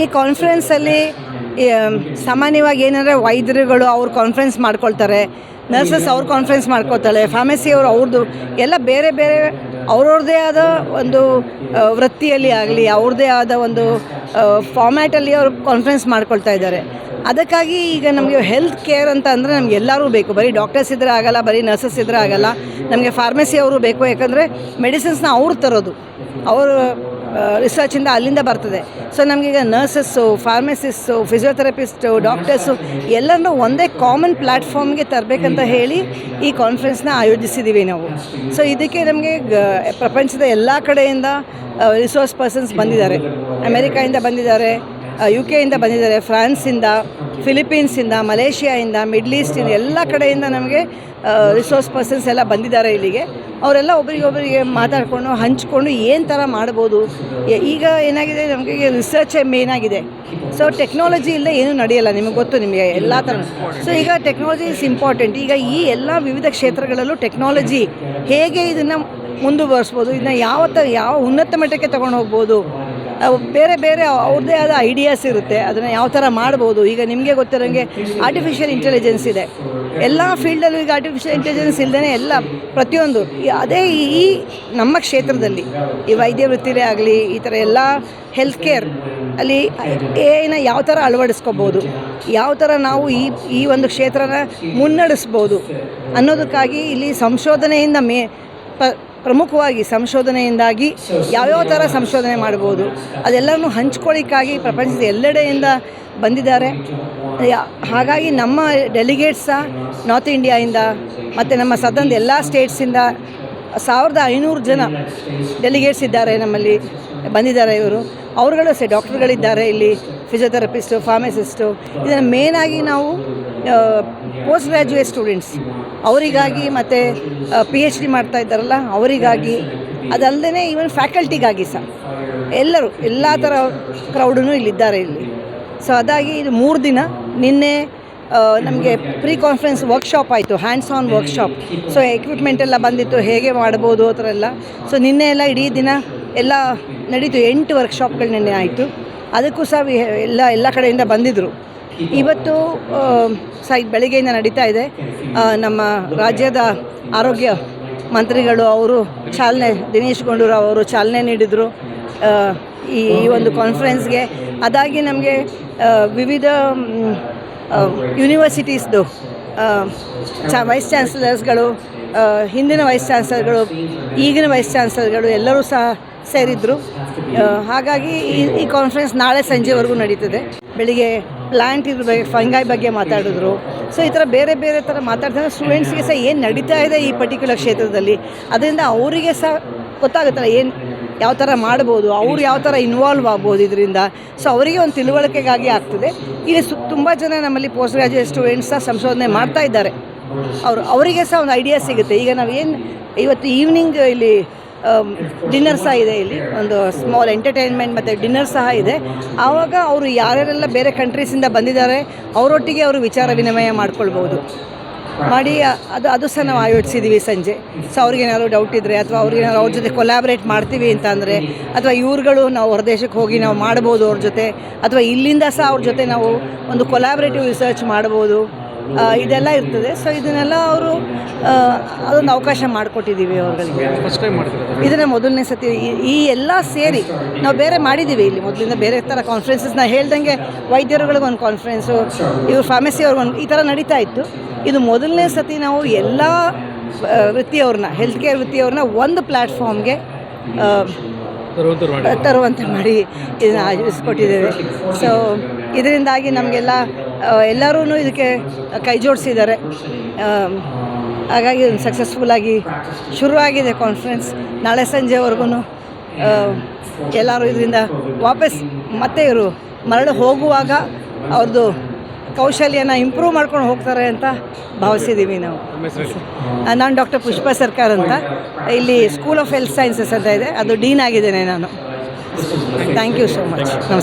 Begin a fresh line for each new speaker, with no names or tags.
ಈ ಕಾನ್ಫರೆನ್ಸಲ್ಲಿ ಸಾಮಾನ್ಯವಾಗಿ ಏನಂದರೆ ವೈದ್ಯರುಗಳು ಅವ್ರು ಕಾನ್ಫರೆನ್ಸ್ ಮಾಡ್ಕೊಳ್ತಾರೆ ನರ್ಸಸ್ ಅವ್ರು ಕಾನ್ಫರೆನ್ಸ್ ಮಾಡ್ಕೊಳ್ತಾಳೆ ಫಾರ್ಮಸಿ ಅವರು ಅವ್ರದ್ದು ಎಲ್ಲ ಬೇರೆ ಬೇರೆ ಅವ್ರವ್ರದ್ದೇ ಆದ ಒಂದು ವೃತ್ತಿಯಲ್ಲಿ ಆಗಲಿ ಅವ್ರದ್ದೇ ಆದ ಒಂದು ಫಾರ್ಮ್ಯಾಟಲ್ಲಿ ಅವರು ಕಾನ್ಫರೆನ್ಸ್ ಮಾಡ್ಕೊಳ್ತಾ ಇದ್ದಾರೆ. ಅದಕ್ಕಾಗಿ ಈಗ ನಮಗೆ ಹೆಲ್ತ್ ಕೇರ್ ಅಂತ ಅಂದರೆ ನಮ್ಗೆ ಎಲ್ಲರೂ ಬೇಕು. ಬರೀ ಡಾಕ್ಟರ್ಸ್ ಇದ್ದರೆ ಆಗಲ್ಲ, ಬರೀ ನರ್ಸಸ್ ಇದ್ದರೆ ಆಗಲ್ಲ, ನಮಗೆ ಫಾರ್ಮಸಿ ಅವರು ಬೇಕು, ಯಾಕಂದರೆ ಮೆಡಿಸಿನ್ಸ್ನ ಅವ್ರು ತರೋದು. ಅವರು ರಿಸರ್ಚಿಂದ ಅಲ್ಲಿಂದ ಬರ್ತದೆ. ಸೊ ನಮಗೀಗ ನರ್ಸಸ್ಸು ಫಾರ್ಮಸಿಸ್ಟು ಫಿಸಿಯೋಥೆರಪಿಸ್ಟು ಡಾಕ್ಟರ್ಸು ಎಲ್ಲರನ್ನೂ ಒಂದೇ ಕಾಮನ್ ಪ್ಲ್ಯಾಟ್ಫಾರ್ಮ್ಗೆ ತರಬೇಕಂತ ಹೇಳಿ ಈ ಕಾನ್ಫರೆನ್ಸ್ನ ಆಯೋಜಿಸಿದ್ದೀವಿ ನಾವು. ಸೊ ಇದಕ್ಕೆ ನಮಗೆ ಪ್ರಪಂಚದ ಎಲ್ಲ ಕಡೆಯಿಂದ ರಿಸೋರ್ಸ್ ಪರ್ಸನ್ಸ್ ಬಂದಿದ್ದಾರೆ. ಅಮೇರಿಕಾಯಿಂದ ಬಂದಿದ್ದಾರೆ. ಯು ಕೆಯಿಂದ ಬಂದಿದ್ದಾರೆ, ಫ್ರಾನ್ಸಿಂದ ಫಿಲಿಪೀನ್ಸಿಂದ ಮಲೇಷಿಯಾಯಿಂದ, ಮಿಡ್ಲ್ ಈಸ್ಟಿಂದ, ಎಲ್ಲ ಕಡೆಯಿಂದ ನಮಗೆ ರಿಸೋರ್ಸ್ ಪರ್ಸನ್ಸ್ ಎಲ್ಲ ಬಂದಿದ್ದಾರೆ ಇಲ್ಲಿಗೆ. ಅವರೆಲ್ಲ ಒಬ್ರಿಗೊಬ್ಬರಿಗೆ ಮಾತಾಡಿಕೊಂಡು, ಹಂಚ್ಕೊಂಡು ಏನು ಥರ ಮಾಡ್ಬೋದು. ಈಗ ಏನಾಗಿದೆ, ನಮಗೆ ರಿಸರ್ಚೇ ಮೇನ್ ಆಗಿದೆ. ಸೊ ಟೆಕ್ನಾಲಜಿ ಇಲ್ಲದೆ ಏನೂ ನಡೆಯಲ್ಲ, ನಿಮಗೆ ಗೊತ್ತು ನಿಮಗೆ ಎಲ್ಲ ಥರ ಸೊ ಈಗ ಟೆಕ್ನಾಲಜಿ ಇಸ್ ಇಂಪಾರ್ಟೆಂಟ್ ಈಗ ಈ ಎಲ್ಲ ವಿವಿಧ ಕ್ಷೇತ್ರಗಳಲ್ಲೂ ಟೆಕ್ನಾಲಜಿ ಹೇಗೆ ಇದನ್ನು ಮುಂದುವರಿಸ್ಬೋದು, ಇದನ್ನ ಯಾವ ತ ಯಾವ ಉನ್ನತ ಮಟ್ಟಕ್ಕೆ ತಗೊಂಡು ಹೋಗ್ಬೋದು ಬೇರೆ ಬೇರೆ ಅವ್ರದ್ದೇ ಆದ ಐಡಿಯಾಸ್ ಇರುತ್ತೆ. ಅದನ್ನು ಯಾವ ಥರ ಮಾಡ್ಬೋದು? ಈಗ ನಿಮಗೆ ಗೊತ್ತಿರೋಂಗೆ ಆರ್ಟಿಫಿಷಿಯಲ್ ಇಂಟೆಲಿಜೆನ್ಸ್ ಇದೆ. ಎಲ್ಲ ಫೀಲ್ಡಲ್ಲೂ ಈಗ ಆರ್ಟಿಫಿಷಿಯಲ್ ಇಂಟೆಲಿಜೆನ್ಸ್ ಇಲ್ಲದೇ ಎಲ್ಲ ಪ್ರತಿಯೊಂದು. ಅದೇ ಈ- ನಮ್ಮ ಕ್ಷೇತ್ರದಲ್ಲಿ, ಈ ವೈದ್ಯ ವೃತ್ತಿಲೇ ಆಗಲಿ, ಈ ಥರ ಎಲ್ಲ ಹೆಲ್ತ್ ಕೇರ್ ಅಲ್ಲಿ ಏನ ಯಾವ ಥರ ಅಳವಡಿಸ್ಕೋಬೋದು? ಯಾವ ಥರ ನಾವು ಈ ಈ ಒಂದು ಕ್ಷೇತ್ರನ ಮುನ್ನಡೆಸ್ಬೋದು? ಅನ್ನೋದಕ್ಕಾಗಿ ಇಲ್ಲಿ ಸಂಶೋಧನೆಯಿಂದ ಮೇ ಪ್ರಮುಖವಾಗಿ ಸಂಶೋಧನೆಯಿಂದಾಗಿ ಯಾವ್ಯಾವ ಥರ ಸಂಶೋಧನೆ ಮಾಡ್ಬೋದು ಅದೆಲ್ಲನೂ ಹಂಚ್ಕೊಳ್ಳಿಕ್ಕಾಗಿ ಪ್ರಪಂಚದ ಎಲ್ಲೆಡೆಯಿಂದ ಬಂದಿದ್ದಾರೆ. ಹಾಗಾಗಿ ನಮ್ಮ ಡೆಲಿಗೇಟ್ಸ್ ಸಹ ನಾರ್ತ್ ಇಂಡಿಯಾಯಿಂದ ಮತ್ತು ನಮ್ಮ ಸದನದ ಎಲ್ಲ ಸ್ಟೇಟ್ಸಿಂದ ಸಾವಿರದ ಐನೂರು ಜನ ಡೆಲಿಗೇಟ್ಸ್ ಇದ್ದಾರೆ ನಮ್ಮಲ್ಲಿ, ಬಂದಿದ್ದಾರೆ ಇವರು. ಅವರುಗಳು ಸಹ ಡಾಕ್ಟರ್ಗಳಿದ್ದಾರೆ ಇಲ್ಲಿ ಫಿಸಿಯೋಥೆರಪಿಸ್ಟು ಫಾರ್ಮಸಿಸ್ಟು ಇದನ್ನು ಮೇನಾಗಿ ನಾವು ಪೋಸ್ಟ್ ಗ್ರ್ಯಾಜುಯೇಟ್ ಸ್ಟೂಡೆಂಟ್ಸ್ ಅವರಿಗಾಗಿ ಮತ್ತು ಪಿ ಎಚ್ ಡಿ ಮಾಡ್ತಾ ಇದ್ದಾರಲ್ಲ, ಅವರಿಗಾಗಿ. ಅದಲ್ಲದೆ ಈವನ್ ಫ್ಯಾಕಲ್ಟಿಗಾಗಿ ಸಹ. ಎಲ್ಲರೂ, ಎಲ್ಲ ಥರ ಕ್ರೌಡೂ ಇಲ್ಲಿದ್ದಾರೆ ಇಲ್ಲಿ. ಸೊ ಅದಾಗಿ ಇದು ಮೂರು ದಿನ, ನಿನ್ನೆ ನಮಗೆ ಪ್ರೀ ಕಾನ್ಫರೆನ್ಸ್ ವರ್ಕ್ಶಾಪ್ ಆಯಿತು hands on workshop so equipment ಎಲ್ಲ ಬಂದಿತ್ತು, ಹೇಗೆ ಮಾಡ್ಬೋದು, ಆ ಥರ ಎಲ್ಲ. ಸೊ ನಿನ್ನೆ ಎಲ್ಲ ಇಡೀ ದಿನ ಎಲ್ಲ ನಡೀತು, ಎಂಟು ವರ್ಕ್ಶಾಪ್ಗಳು ನಿನ್ನೆ ಆಯಿತು. ಅದಕ್ಕೂ ಸಹ, ಎಲ್ಲ ಎಲ್ಲ ಕಡೆಯಿಂದ ಬಂದಿದ್ದರು ಇವತ್ತು ಸಹ ಬೆಳಗ್ಗೆಯಿಂದ ನಡೀತಾ ಇದೆ. ನಮ್ಮ ರಾಜ್ಯದ ಆರೋಗ್ಯ ಮಂತ್ರಿಗಳು ಅವರು ಚಾಲನೆ, ದಿನೇಶ್ ಗುಂಡೂರಾವ್ ಅವರು ಚಾಲನೆ ನೀಡಿದರು. ಈ ಒಂದು ಕಾನ್ಫರೆನ್ಸ್ಗೆ ಅದಾಗಿ ನಮಗೆ ವಿವಿಧ ಯೂನಿವರ್ಸಿಟೀಸ್ದು ಚ ವೈಸ್ ಚಾನ್ಸಲರ್ಸ್ಗಳು ಹಿಂದಿನ ವೈಸ್ ಚಾನ್ಸಲರ್ಗಳು ಈಗಿನ ವೈಸ್ ಚಾನ್ಸಲರ್ಗಳು ಎಲ್ಲರೂ ಸಹ ಸೇರಿದ್ರು. ಹಾಗಾಗಿ ಈ ಈ ಕಾನ್ಫರೆನ್ಸ್ ನಾಳೆ ಸಂಜೆವರೆಗೂ ನಡೀತದೆ. ಬೆಳಿಗ್ಗೆ ಪ್ಲ್ಯಾಂಟ್ ಇದ್ರ ಬಗ್ಗೆ ಫಂಗಾಯ್ ಬಗ್ಗೆ ಮಾತಾಡಿದ್ರು. ಸೊ ಈ ಥರ ಬೇರೆ ಬೇರೆ ಥರ ಮಾತಾಡ್ತಾರೆ ಸ್ಟೂಡೆಂಟ್ಸ್ಗೆ ಸಹ ಏನು ನಡೀತಾ ಇದೆ ಈ ಪರ್ಟಿಕ್ಯುಲರ್ ಕ್ಷೇತ್ರದಲ್ಲಿ? ಅದರಿಂದ ಅವರಿಗೆ ಸಹ ಗೊತ್ತಾಗುತ್ತಲ್ಲ ಏನು, ಯಾವ ಥರ ಮಾಡ್ಬೋದು, ಅವ್ರು ಯಾವ ಥರ ಇನ್ವಾಲ್ವ್ ಆಗ್ಬೋದು ಇದರಿಂದ. ಸೊ ಅವರಿಗೆ ಒಂದು ತಿಳುವಳಿಕೆಗಾಗಿ ಆಗ್ತದೆ. ಇಲ್ಲಿ ಸು, ತುಂಬ ಜನ ನಮ್ಮಲ್ಲಿ ಪೋಸ್ಟ್ ಗ್ರಾಜುಯೇಟ್ ಸ್ಟೂಡೆಂಟ್ಸ್ ಸಹ ಸಂಶೋಧನೆ ಮಾಡ್ತಾ ಇದ್ದಾರೆ. ಅವರು, ಅವರಿಗೆ ಸಹ ಒಂದು ಐಡಿಯಾ ಸಿಗುತ್ತೆ. ಈಗ ನಾವು ಏನು, ಇವತ್ತು ಈವ್ನಿಂಗ್ ಇಲ್ಲಿ ಡಿನ್ನರ್ ಸಹ ಇದೆ ಇಲ್ಲಿ. ಒಂದು ಸ್ಮಾಲ್ ಎಂಟರ್ಟೈನ್ಮೆಂಟ್ ಮತ್ತು ಡಿನ್ನರ್ ಸಹ ಇದೆ. ಆವಾಗ ಅವರು ಯಾರ್ಯಾರೆಲ್ಲ ಬೇರೆ ಕಂಟ್ರೀಸಿಂದ ಬಂದಿದ್ದಾರೆ, ಅವರೊಟ್ಟಿಗೆ ಅವರು ವಿಚಾರ ವಿನಿಮಯ ಮಾಡ್ಕೊಳ್ಬೋದು ಮಾಡಿ, ಅದು ಅದು ಸಹ ನಾವು ಆಯೋಜಿಸಿದ್ದೀವಿ ಸಂಜೆ. ಸೊ ಅವ್ರಿಗೇನಾದ್ರು ಡೌಟ್ ಇದ್ದರೆ ಅಥವಾ ಅವ್ರಿಗೇನಾದ್ರು ಅವ್ರ ಜೊತೆ ಕೊಲಾಬ್ರೇಟ್ ಮಾಡ್ತೀವಿ ಅಂತ ಅಂದರೆ, ಅಥವಾ ಇವ್ರುಗಳು ನಾವು ಹೊರದೇಶಕ್ಕೆ ಹೋಗಿ ನಾವು ಮಾಡ್ಬೋದು ಅವ್ರ ಜೊತೆ, ಅಥವಾ ಇಲ್ಲಿಂದ ಸಹ ಅವ್ರ ಜೊತೆ ನಾವು ಒಂದು ಕೊಲಾಬ್ರೇಟಿವ್ ರಿಸರ್ಚ್ ಮಾಡ್ಬೋದು. ಇದೆಲ್ಲ ಇರ್ತದೆ. ಸೊ ಇದನ್ನೆಲ್ಲ ಅವರು ಅದೊಂದು ಅವಕಾಶ ಮಾಡಿಕೊಟ್ಟಿದ್ದೀವಿ ಅವ್ರಿಗೆ.
ಫಸ್ಟ್ ಟೈಮ್ ಮಾಡ್ತಿರೋದು.
ಇದನ್ನು ಮೊದಲನೇ ಸತಿ ಈ- ಈ ಎಲ್ಲ ಸೇರಿ ನಾವು ಬೇರೆ ಮಾಡಿದ್ದೀವಿ ಇಲ್ಲಿ ಮೊದಲಿಂದ ಬೇರೆ ಥರ ಕಾನ್ಫರೆನ್ಸಸ್ ನಾ ಹೇಳ್ದಂಗೆ ವೈದ್ಯರುಗಳಿಗೊಂದು ಕಾನ್ಫರೆನ್ಸು ಇವ್ರ ಫಾರ್ಮಸಿ ಅವ್ರಿಗೊಂದು ಈ ಥರ ನಡೀತಾ ಇತ್ತು. ಇದು ಮೊದಲನೇ ಸತಿ ನಾವು ಎಲ್ಲ ಆ, ವೃತ್ತಿಯವ್ರನ್ನ ಹೆಲ್ತ್ ಕೇರ್ ವೃತ್ತಿಯವ್ರನ್ನ ಒಂದು ಪ್ಲ್ಯಾಟ್ಫಾರ್ಮ್ಗೆ ತರುವಂತೆ ಮಾಡಿ. ಇದನ್ನು ಆಯೋಜಿಸ್ಕೊಟ್ಟಿದ್ದೇವೆ. ಸೊ ಇದರಿಂದಾಗಿ ನಮಗೆಲ್ಲ ಎಲ್ಲರೂ ಇದಕ್ಕೆ ಕೈ ಜೋಡಿಸಿದ್ದಾರೆ. ಹಾಗಾಗಿ ಸಕ್ಸಸ್ಫುಲ್ಲಾಗಿ ಶುರುವಾಗಿದೆ ಕಾನ್ಫರೆನ್ಸ್ ನಾಳೆ ಸಂಜೆವರೆಗೂ ಎಲ್ಲರೂ ಇದರಿಂದ ವಾಪಸ್ ಮತ್ತೆ ಇವರು ಮರಳು ಹೋಗುವಾಗ ಅವ್ರದ್ದು ಕೌಶಲ್ಯನ ಇಂಪ್ರೂವ್ ಮಾಡ್ಕೊಂಡು ಹೋಗ್ತಾರೆ ಅಂತ ಭಾವಿಸಿದ್ದೀವಿ ನಾವು. ನಾನು ಡಾಕ್ಟರ್ ಪುಷ್ಪ ಸರ್ಕಾರ್ ಅಂತ. ಇಲ್ಲಿ ಸ್ಕೂಲ್ ಆಫ್ ಹೆಲ್ತ್ ಸೈನ್ಸಸ್ ಅಂತ ಇದೆ. ಅದು ಡೀನ್ ಆಗಿದ್ದೇನೆ ನಾನು. ಥ್ಯಾಂಕ್ ಯು ಸೋ ಮಚ್ ನಮಸ್ಕಾರ